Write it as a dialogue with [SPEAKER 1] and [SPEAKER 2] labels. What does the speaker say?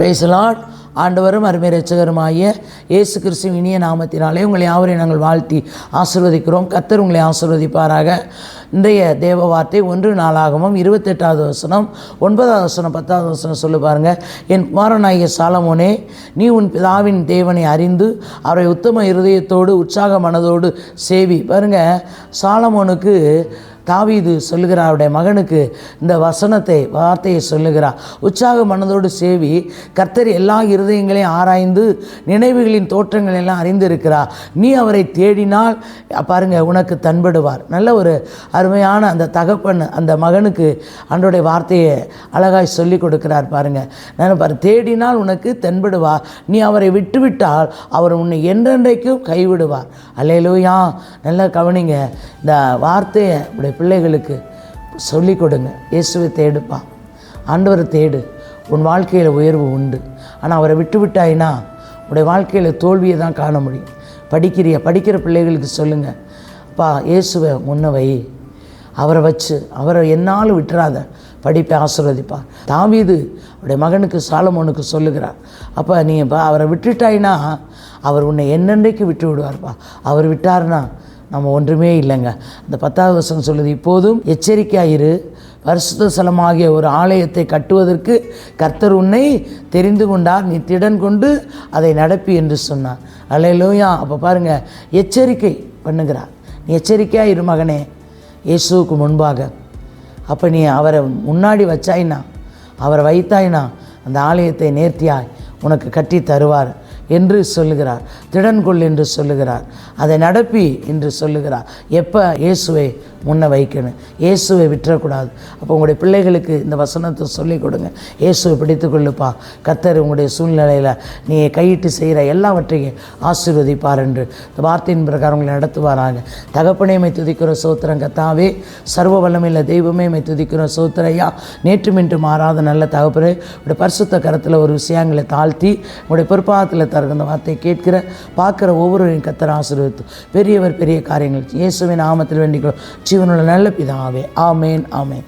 [SPEAKER 1] பேசலாட் ஆண்டவரும் அருமை ரட்சகருமாகிய இயேசு கிறிஸ்துவின் இனிய நாமத்தினாலே உங்களை யாவரையும் நாங்கள் வாழ்த்தி ஆசிர்வதிக்கிறோம். கத்தர் உங்களை ஆசிர்வதிப்பாராக. இன்றைய தேவ வார்த்தை ஒன்று நாளாகவும் இருபத்தெட்டாவது வசனம் ஒன்பதாவது வசனம் பத்தாவது வசனம் சொல்லு பாருங்கள் என் குமாரனாகிய சாலமோனே நீ உன் பிதாவின் தேவனை அறிந்து அவரை உத்தம இருதயத்தோடு உற்சாக மனதோடு சேவி. பாருங்கள் சாலமோனுக்கு தாவீது சொல்லுகிறார் அவருடைய மகனுக்கு இந்த வசனத்தை வார்த்தையை சொல்லுகிறார். உற்சாக மனதோடு சேவி கர்த்தர் எல்லா இருதயங்களையும் ஆராய்ந்து நினைவுகளின் தோற்றங்கள் எல்லாம் அறிந்திருக்கிறார். நீ அவரை தேடினால் பாருங்க உனக்கு தன்படுவார். நல்ல ஒரு அருமையான அந்த தகப்பன் அந்த மகனுக்கு அன்றோடைய வார்த்தையை அழகாய் சொல்லி கொடுக்கிறார் பாருங்க. நான் பாரு தேடினால் உனக்கு தென்படுவார். நீ அவரை விட்டுவிட்டால் அவர் உன்னை என்றென்றைக்கும் கைவிடுவார். அல்லையிலோயா நல்லா கவனிங்க இந்த வார்த்தையை உங்களுடைய பிள்ளைகளுக்கு சொல்லிக் கொடுங்க. இயேசுவை தேடுப்பா. ஆண்டவரை தேடு. உன் வாழ்க்கையில் உயர்வு உண்டு. ஆனால் அவரை விட்டு விட்டாயினா உடைய வாழ்க்கையில் தோல்வியை தான் காண முடியும். படிக்கிறியா? படிக்கிற பிள்ளைகளுக்கு சொல்லுங்கள் அப்பா இயேசுவை முன்ன வை. அவரை வச்சு அவரை என்னாலும் விட்டுறாத. படிப்பை ஆசீர்வதிப்பார் தாவீது அவருடைய மகனுக்கு சாலமோனுக்கு சொல்லுகிறார். அப்போ நீ அவரை விட்டுட்டாயினா அவர் உன்னை என்னென்றைக்கு விட்டு விடுவார்ப்பா அவர் விட்டார்னா நம்ம ஒன்றுமே இல்லைங்க. அந்த பத்தாவது வருஷம் சொல்லுது இப்போதும் எச்சரிக்கையாயிரு. பரிசுத்த ஸ்தலமாகிய ஒரு ஆலயத்தை கட்டுவதற்கு கர்த்தர் உன்னை தெரிந்து கொண்டார். நீ திடன் கொண்டு அதை நடப்பி என்று சொன்னார். அல்லையிலோயா அப்போ பாருங்கள் எச்சரிக்கை பண்ணுகிறார். நீ எச்சரிக்கையாக இரு மகனே. இயேசுவுக்கு முன்பாக. அப்போ நீ அவரை முன்னாடி வச்சாயினா அவரை வைத்தாயினா அந்த ஆலயத்தை நேர்த்தியாய் உனக்கு கட்டி தருவார். என்று சொல்லுகிறார். திடன்கொள் என்று சொல்லுகிறார். அதை நடப்பி என்று சொல்லுகிறார். எப்போ? இயேசுவை முன்ன வைக்கணும். இயேசுவை விட்டுறக்கூடாது அப்போ உங்களுடைய பிள்ளைகளுக்கு இந்த வசனத்தை சொல்லிக் கொடுங்க. இயேசுவை பிடித்து கொள்ளுப்பா. கத்தர் உங்களுடைய சூழ்நிலையில் நீ கையிட்டு செய்கிற எல்லாவற்றையும் ஆசீர்வதிப்பார் என்று. இந்த வார்த்தையின் பிரகாரம் உங்களை நடத்துவாராங்க தகப்பனையுமை துதிக்கிற சோத்திரம் கத்தாவே சர்வ வல்லமையில் தெய்வமே மை துதிக்கிற சோத்திரையா நேற்று மின்று மாறாத நல்ல தகப்பனே உடைய பரிசுத்த கரத்தில் ஒரு விஷயங்களை தாழ்த்தி உங்களுடைய பொறுப்பாகத்தில் அந்த வார்த்தையை கேட்கிற பார்க்குற ஒவ்வொருவரையும் கத்தர் ஆசீர்வதித்து பெரியவர் பெரிய காரியங்கள் இயேசுவின் ஆமத்தில் வேண்டிக்கிறோம். ஜீவனுள்ள நல்ல பிதாவே ஆமேன் ஆமேன்.